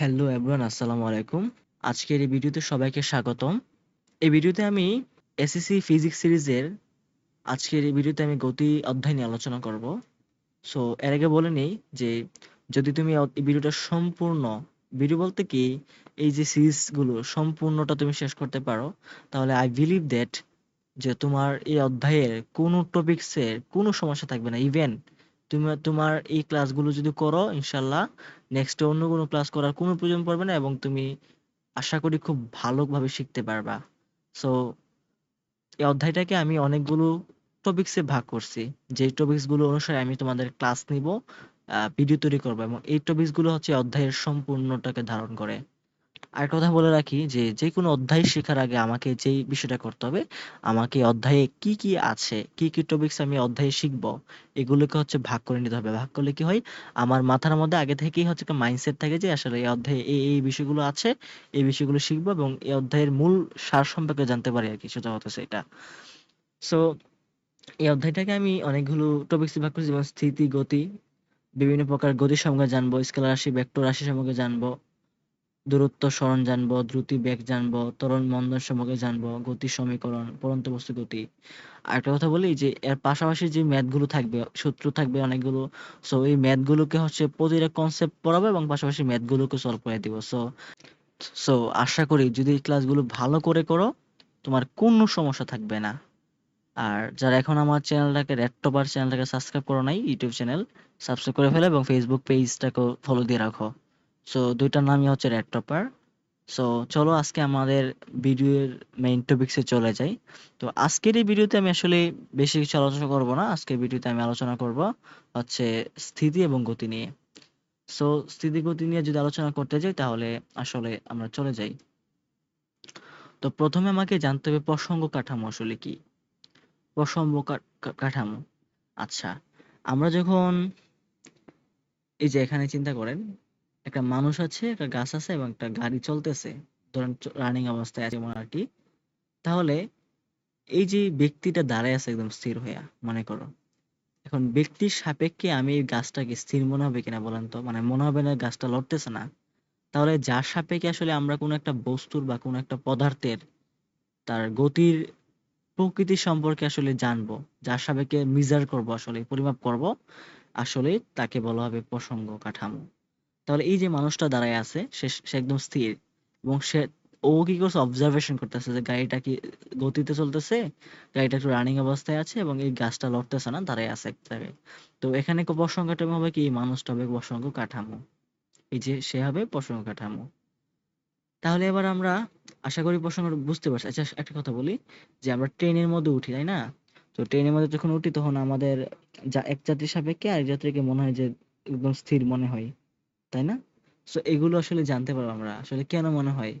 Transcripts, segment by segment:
Hello everyone, আসসালামু আলাইকুম। আজকের এই ভিডিওতে সবাইকে স্বাগতম। এই ভিডিওতে আমি এসএসসি ফিজিক্স সিরিজের আজকের এই ভিডিওতে আমি গতি অধ্যায় নিয়ে আলোচনা করব। সো এর আগে বলে নেই যে যদি তুমি এই ভিডিওটা সম্পূর্ণ ভিডিও বলতে কি, এই যে সিরিজগুলো সম্পূর্ণটা তুমি শেষ করতে পারো, তাহলে আই বিলিভ দ্যাট যে তোমার এই অধ্যায়ের কোনো টপিকসের কোনো সমস্যা থাকবে না ইভেন তুমি, তোমার এই ক্লাসগুলো যদি করো, ইনশাল্লাহ নেক্সটে অন্য কোনো ক্লাস করার কোনো প্রয়োজন পড়বে না এবং তুমি আশা করি খুব ভালোভাবে শিখতে পারবা। সো এই অধ্যায়টাকে আমি অনেকগুলো টপিকসে ভাগ করছি। যে টপিকসগুলো অনুসারে আমি তোমাদের ক্লাস নিব ভিডিও তৈরি করব এবং এই টপিকসগুলো হচ্ছে অধ্যায়ের সম্পূর্ণটাকে ধারণ করে। আর কথা বলে রাখি যে যে কোনো অধ্যায় শেখার আগে আমাকে যেই বিষয়টা করতে হবে, আমাকে অধ্যায়ে কি কি আছে, কি কি টপিকস আমি অধ্যায়ে শিখব, এগুলোকে হচ্ছে ভাগ করে নিতে হবে। ভাগ করলে কি হয়? আমার মাথার মধ্যে আগে থেকেই হচ্ছে একটা মাইন্ডসেট থাকে যে, আসলে এই অধ্যায়ে এই এই বিষয়গুলো আছে, এই বিষয়গুলো শিখব এবং এই অধ্যায়ের মূল সার সম্পর্কে জানতে পারি আর কি সোজা কথা সেটা। সো এই অধ্যায়টাকে আমি অনেকগুলো টপিকস ভাগ করেছি, যেমন স্থিতি, গতি, বিভিন্ন প্রকার গতি সম্পর্কে জানব স্কেলার রাশি ভেক্টর রাশি সম্পর্কে জানব দূরত্ব সরণ জানব, দ্রুতি বেগ জানব, ত্বরণ মন্দন সম্পর্কে জানব, গতি সমীকরণ, পরন্ত বস্তু গতি। আরেকটা কথা বলি যে, এর পাশাপাশি যে ম্যাথগুলো থাকবে, সূত্র থাকবে অনেকগুলো সো এই ম্যাথ গুলোকে হচ্ছে প্রতিটা কনসেপ্ট পড়াবো এবং পাশাপাশি ম্যাথ গুলোকে সলভ করে দিব। সো সো আশা করি যদি এই ক্লাসগুলো ভালো করে করো, তোমার কোনো সমস্যা থাকবে না। আর যারা এখন আমার চ্যানেলটাকে রেড টপার চ্যানেলটাকে সাবস্ক্রাইব করো নাই ইউটিউব চ্যানেল সাবস্ক্রাইব করে ফেলো এবং ফেসবুক পেজটাকে ফলো দিয়ে রাখো। সো দুইটার নামই হচ্ছে রেড টপার সো চলো আজকে আমাদের ভিডিওর মেইন টপিকসে চলে যাই। তো, আজকের এই ভিডিওতে আমি আসলে বেশি কিছু আলোচনা করব না। আজকের ভিডিওতে আমি আলোচনা করব হচ্ছে স্থিতি এবং গতি নিয়ে। সো স্থিতি, গতি নিয়ে যদি আলোচনা করতে যাই, তাহলে আসলে আমরা চলে যাই। তো, প্রথমে আমাকে জানতে হবে প্রসঙ্গ কাঠামো আসলে কি? প্রসঙ্গ কাঠামো। আচ্ছা আমরা যখন এই যে এখানে চিন্তা করেন একটা মানুষ আছে, একটা গাছ আছে এবং একটা গাড়ি চলতেছে। ধরেন রানিং অবস্থায় আছে মনে আর কি। তাহলে এই যে ব্যক্তিটা দাঁড়ায় আছে একদম স্থির হইয়া, মনে করো। এখন ব্যক্তির সাপেক্ষে আমি এই গাছটাকে স্থির মনে হবে কিনা বলেন তো? মানে মনে হবে না গাছটা লড়তেছে না। তাহলে যার সাপেক্ষে আসলে আমরা কোনো একটা বস্তুর বা কোনো একটা পদার্থের তার গতির প্রকৃতি সম্পর্কে আসলে জানব, যার সাপেক্ষে মিজার করব, আসলে পরিমাপ করব, আসলে তাকে বলা হবে প্রসঙ্গ কাঠামো। তাহলে এই যে মানুষটা দাঁড়ায় আছে, সে একদম স্থির। এবং সে, ও কি করছে? অবজারভেশন করতেছে যে গাড়িটা কি গতিতে চলতেছে? গাড়িটা একটু রানিং অবস্থায় আছে এবং এই গাছটা লড়তেছে না, দাঁড়ায় আছে এক জায়গায়। তো এখানে ক- প্রসঙ্গ কাঠামো হবে কি? মানুষটা হবে প্রসঙ্গ কাঠামো। এই যে সে হবে প্রসঙ্গ কাঠামো। তাহলে এবার আমরা আশা করি প্রসঙ্গ বুঝতে পারছি। আচ্ছা একটা কথা বলি, যে আমরা ট্রেনের মধ্যে উঠি, তাই না? তো ট্রেনের মধ্যে যখন উঠি, তখন আমাদের যা এক যাত্রীর সাপেক্ষে আরেক যাত্রীকে মনে হয় যে একদম স্থির মনে হয়। তাই না? সো এগুলো আসলে জানতে পারব আমরা। আসলে কেন মনে হয়?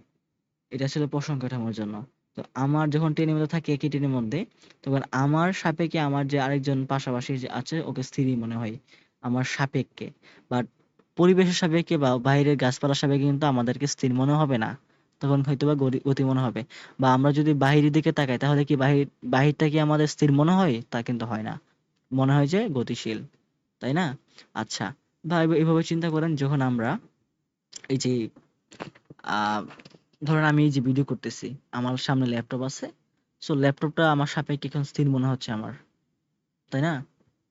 এটা আসলে প্রসঙ্গ কাঠামোর জন্য। তো আমার যখন ট্রেনের মধ্যে থাকি একই ট্রেনের মধ্যে, তখন আমার সাপেক্ষে আমার যে আরেকজন পাশাপাশি যে আছে, ওকে স্থিরই মনে হয়। আমার সাপেক্ষে। বাট পরিবেশের সাপেক্ষে বা বাইরের গাছপালার সাপেক্ষে কিন্তু আমাদেরকে স্থির মনে হবে না। তখন হয়তো বা গতি মনে হবে। বা আমরা যদি বাহিরের দিকে তাকাই, তাহলে কি বাহির, বাহিরটা কি আমাদের স্থির মনে হয়? তা কিন্তু হয় না। মনে হয় যে গতিশীল। তাই না? আচ্ছা। বা এভাবে চিন্তা করেন যখন আমরা এই যে ধরেন আমি এই যে ভিডিও করতেছি, আমার সামনে ল্যাপটপ আছে সো ল্যাপটপটা আমার সাপেক্ষে এখন স্থির মনে হচ্ছে আমার, তাই না?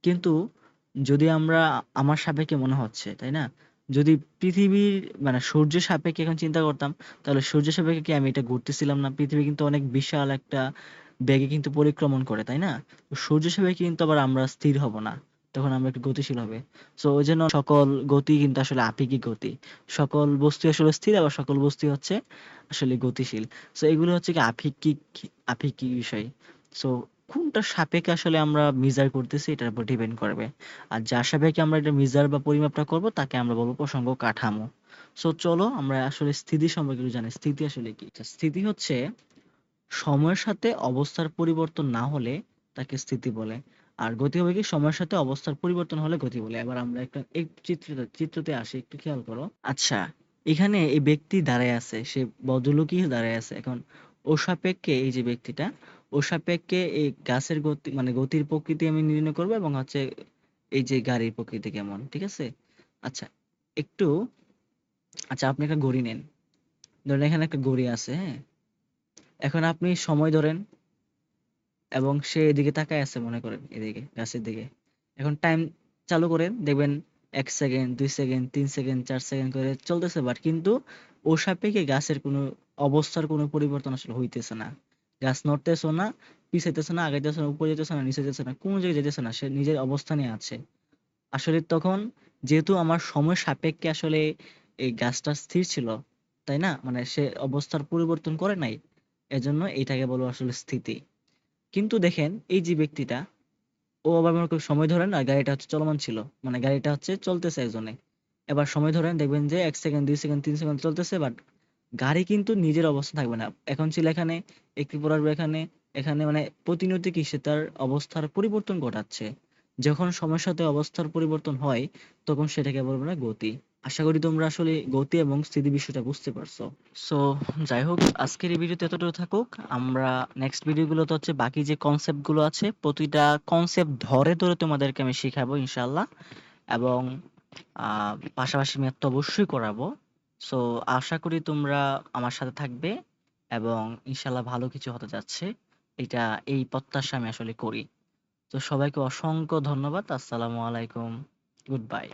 কিন্তু যদি আমরা, আমার সাপেক্ষে মনে হচ্ছে, তাই না? যদি পৃথিবীর মানে সূর্যের সাপেক্ষে এখন চিন্তা করতাম, তাহলে সূর্যের সাপেক্ষে কি আমি এটা ঘুরতেছিলাম না? পৃথিবী কিন্তু অনেক বিশাল একটা বেগে কিন্তু পরিক্রমণ করে, তাই না? তো সূর্যের সাপেক্ষে কিন্তু আবার আমরা স্থির হব না। তখন আমরা একটু গতিশীল হবে। সো ওই জন্য সকল গতি কিন্তু আসলে আপেক্ষিক গতি। সকল বস্তু আসলে স্থির আবার সকল বস্তু হচ্ছে আসলে গতিশীল। সো এগুলো হচ্ছে কি আপেক্ষিক আপেক্ষিক বিষয়। সো কোনটা সাপেক্ষে আসলে আমরা মেজার করতেছি এটার উপর ডিপেন্ড করবে। আর যার সাপেক্ষে আমরা এটা মেজার বা পরিমাপটা করব, তাকে আমরা বলব প্রসঙ্গ কাঠামো। সো চলো আমরা আসলে স্থিতি সম্পর্কে জানি। স্থিতি আসলে কি? স্থিতি হচ্ছে সময়ের সাথে অবস্থার পরিবর্তন না হলে তাকে স্থিতি বলে। আর গতি হবে কি? সময়ের সাথে অবস্থার পরিবর্তন হলে গতি বলে। এবার আমরা একটা এই চিত্রতে চিত্রতে আসি, একটু খেয়াল করো। আচ্ছা এখানে এই ব্যক্তি দাঁড়ায় আছে, সে ভদ্রলোকই দাঁড়ায় আছে। এখন ও সাপেক্ষে এই যে ব্যক্তিটা ও সাপেক্ষে এই গাছের গতি মানে গতির প্রকৃতি আমি নির্ণয় করব এবং হচ্ছে এই যে গাড়ির প্রকৃতি কেমন, ঠিক আছে? আচ্ছা একটু আচ্ছা আপনি একটা ঘড়ি নেন। ধরেন এখানে একটা ঘড়ি আছে হ্যাঁ? এখন আপনি সময় ধরেন এবং সে এদিকে তাকায় আছে, মনে করেন, এদিকে, গাছের দিকে। এখন টাইম চালু করেন, দেখবেন এক সেকেন্ড দুই সেকেন্ড তিন সেকেন্ড চার সেকেন্ড করে চলতেছে বাট কিন্তু ও সাপেক্ষে গাছের কোনো অবস্থার কোনো পরিবর্তন আসলে হইতেছে না। গাছ নড়তেছে না, পিছাইতেছে না, আগাইতেছে না, উপরে যেতেছে না, নিচে যেতেছে না, কোন জায়গায় যেতেছে না, সে নিজের অবস্থানে আছে। আসলে তখন যেহেতু আমার সময় সাপেক্ষে আসলে এই গাছটা স্থির ছিল, তাই না? মানে সে অবস্থার পরিবর্তন করে নাই, এজন্য এটাকে বলব আসলে স্থিতি। কিন্তু দেখেন, এই যে ব্যক্তিটা, ও আবার মনে করেন সময় ধরেন আর গাড়িটা হচ্ছে চলমান ছিল। মানে গাড়িটা হচ্ছে চলতেছে একজনে। এবার সময় ধরেন দেখবেন যে এক সেকেন্ড, দুই সেকেন্ড, তিন সেকেন্ড চলতেছে বাট গাড়ি কিন্তু নিজের অবস্থা থাকবে না। এখন ছিল এখানে, একটু পর এখানে এখানে মানে প্রতিনিয়ত কি সে তার অবস্থার পরিবর্তন ঘটাচ্ছে। যখন সময়ের সাথে অবস্থার পরিবর্তন হয়, তখন সেটাকে বলব না গতি। আশা করি তোমরা আসলে গতি এবং স্থিতি বিষয়টা বুঝতে পারছ। সো যাই হোক আজকের এই ভিডিওতে এতটুকু থাকুক। আমরা নেক্সট ভিডিওগুলোতে হচ্ছে বাকি যে কনসেপ্টগুলো আছে, প্রতিটা কনসেপ্ট ধরে ধরে তোমাদেরকে আমি শিখাবো ইনশাল্লাহ এবং পাশাপাশি ম্যাথ তো অবশ্যই করাবো। সো আশা করি তোমরা আমার সাথে থাকবে এবং ইনশাল্লাহ ভালো কিছু হতে যাচ্ছে। এটা এই প্রত্যাশা আমি আসলে করি। তো সবাইকে অসংখ্য ধন্যবাদ। আসসালামু আলাইকুম। Good bye